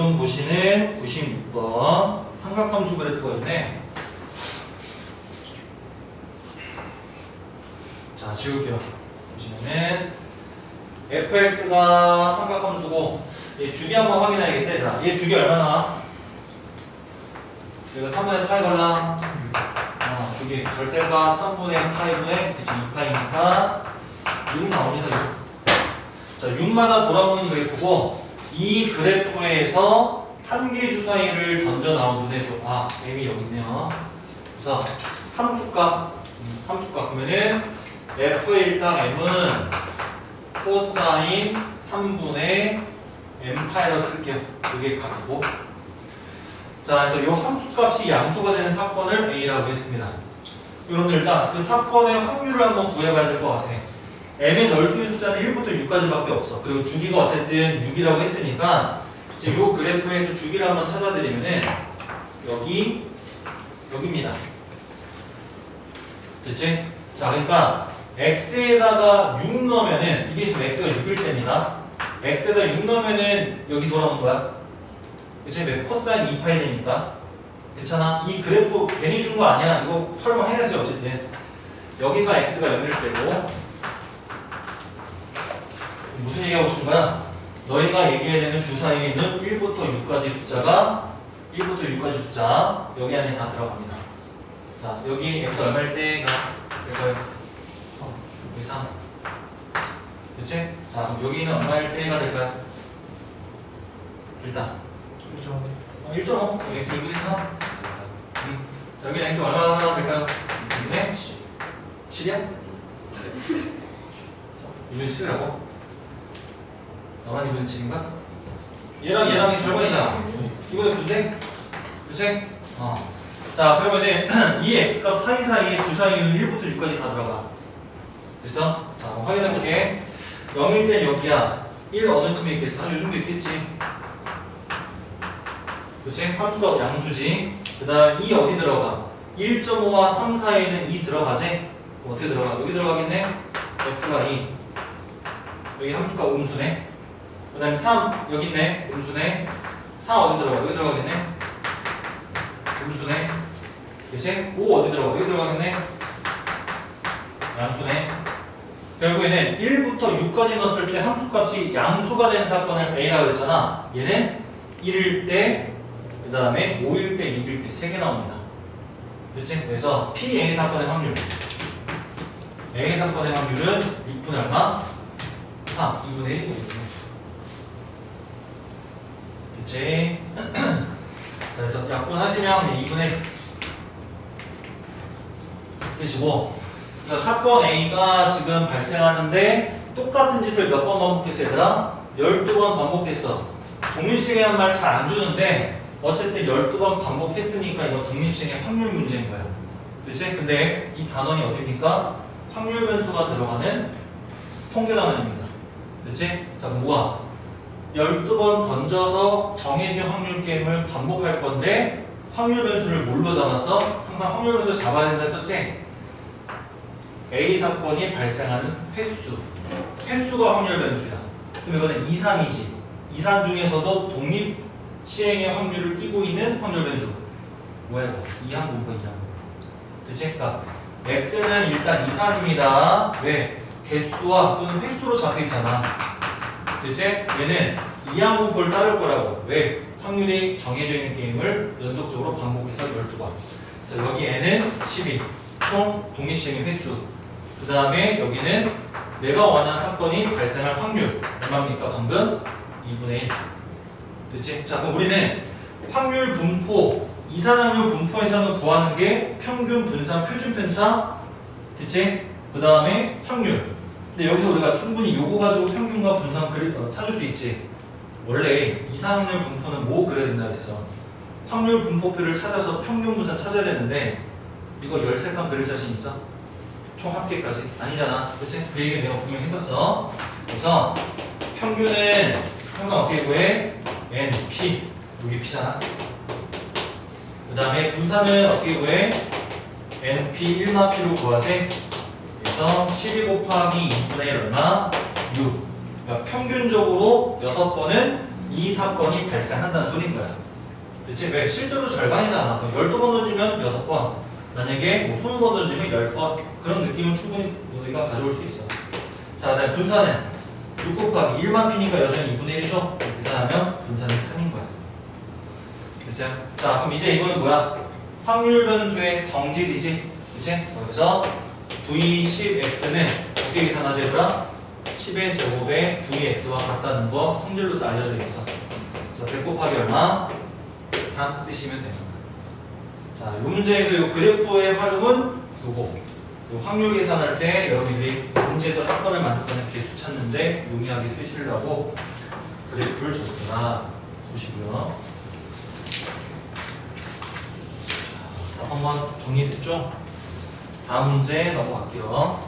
지금 보시는 96번 삼각함수 그래프가 있네. 자, 지울게요. 보시면은 fx가 삼각함수고 얘 주기 한번 확인해야겠대. 자, 얘 주기 얼마나? 여기가 3분의 파이 걸랑 어, 주기 절대값 3분의 파이분의 그치 2파이니까 6 나옵니다. 6. 자, 6마다 돌아오는 그래프고 이 그래프에서 한개 주사위를 던져 나온 수. 아, m이 여기 있네요. 그래서 함수값, 음, 함수값 그러면은 f의 일당 m은 코사인 3분의 m 파이를 쓸게요. 이게 각이고. 자, 그래서 이 함수값이 양수가 되는 사건을 A라고 했습니다. 여러분들 일단 그 사건의 확률을 한번 구해봐야 될 것 같아. 수 있는 숫자는 1부터 6까지밖에 없어. 그리고 주기가 어쨌든 6이라고 했으니까 이제 요 그래프에서 주기를 한번 찾아드리면은 여기 여기입니다. 됐지? 자, 그러니까 x에다가 6 넣으면은 이게 지금 x가 6일 때입니다. x에다 6 넣으면은 여기 돌아오는 거야. 그치? 왜 코사인 2파이 되니까. 괜찮아? 이 그래프 괜히 준 거 아니야. 이거 활용해야지 어쨌든. 여기가 x가 0일 때고 무슨 얘기하고 싶은 거야? 너희가 얘기해야 되는 주사위에 있는 1부터 6까지 숫자가 1부터 6까지 숫자 여기 안에 다 들어갑니다. 자, 여기 x 얼마일 때가 될까요? 어, 여기 3. 그치? 자, 그럼 여기는 얼마일 때가 될까요? 일단 어, 1.5. 여기 x 1분의 3. 음. 자, 여기 x 얼마나 될까요? 2분의 7이야? 2분의 7이라고? 나만 2분의 7인가? 얘랑 얘랑이 절반이잖아. 이거 근데? 그치? 어. 자, 그러면은 이 x값 사이사이에 주사위는 1부터 6까지 다 들어가. 됐어? 자, 한번 확인해볼게. 0일 땐 여기야. 1 어느 쯤에 있겠어? 한 요즘도 있겠지? 그치? 함수가 양수지. 그 다음 2 어디 들어가? 1.5와 3 사이에는 2 들어가지? 어떻게 들어가? 여기 들어가겠네? x가 2. 여기 함수가 음수네. 그 다음에 3 여기 있네. 음수네. 4 어디 들어가? 여기 들어가겠네. 음수네. 그치? 5 어디 들어가? 여기 들어가겠네. 양수네. 결국에는 1부터 6까지 넣었을 때 함수값이 양수가 된 사건을 A라고 했잖아. 얘는 1일 때, 그 다음에 5일 때, 6일 때세개 나옵니다. 그치? 그래서 PA 사건의 확률. A 사건의 확률은 6분의 얼마? 3, 2분의 1이거든요. 그치? 자, 그래서 약분 하시면 2분의 쓰시고 자, 사건 A가 지금 발생하는데 똑같은 짓을 몇 번 반복했어 얘들아? 12번 반복했어 독립시행한 말잘 안 주는데 어쨌든 12번 반복했으니까 이거 독립시행의 확률 문제인 거야 그치? 근데 이 단원이 어딥니까? 확률 변수가 들어가는 통계 단원입니다 그치? 자 뭐야? 12번 던져서 정해진 확률 게임을 반복할 건데 확률 변수를 뭘로 잡았어? 항상 확률 변수 잡아야 된다 했었지? A 사건이 발생하는 횟수 횟수가 확률 변수야 그럼 이거는 이산이지 이산 중에서도 독립 시행의 확률을 띄고 있는 확률 변수 뭐야 이거? 이항 분포 이항 그치? 그러니까 x는 일단 이산입니다 왜? 개수와 또는 횟수로 잡혀있잖아 그치? 얘는 이항 분포를 따를 거라고 왜? 확률이 정해져 있는 게임을 연속적으로 반복해서 12번 자 여기 n은 12 총 독립시행의 횟수 그 다음에 여기는 내가 원하는 사건이 발생할 확률 얼마입니까 방금? 2분의 1 됐지? 자 그럼 우리는 확률 분포 이산확률 분포에서는 구하는 게 평균 분산 표준 편차 됐지? 그 다음에 확률 근데 여기서 우리가 충분히 요거 가지고 평균과 분산 그리, 어, 찾을 수 있지 원래 이산확률 분포는 뭐 그려야 된다 했어 확률 분포표를 찾아서 평균 분산 찾아야 되는데 이거 13칸 그릴 자신 있어? 총 합계까지 아니잖아 그치? 그 얘기 내가 분명히 했었어 그래서 평균은 항상 어떻게 구해? N, P 여기 P잖아 그 다음에 분산은 어떻게 구해? NP 1마 P로 구하지 그래서 12 곱하기 2분의 1 얼마? 6 그러니까 평균적으로 6번은 이 사건이 발생한다는 소리인 거야. 그치? 왜? 실제로 절반이잖아. 12번 던지면 6번. 만약에 뭐 20번 던지면 10번. 그런 느낌은 충분히 우리가 가져올 수 있어. 자, 그다음 분산은 6 곱하기 1만 피니까 여전히 2분의 1이죠? 계산하면 분산은 3인 거야. 됐어요? 자, 그럼 이제 이거는 뭐야? 확률 변수의 성질이지. 그치? 그래서 V10x는 어떻게 계산하지 얘들아? 10의 제곱에 Vx와 같다는 거 성질로서 알려져 있어. 자, 100 곱하기 얼마? 3 쓰시면 거야. 자, 이 문제에서 이 그래프의 활용은 요거. 요 확률 계산할 때 여러분들이 문제에서 사건을 만족하는 개수 찾는데 용이하게 쓰시려고 그래프를 줬구나. 보시고요. 자, 한번 정리됐죠? 다음 문제 넘어갈게요.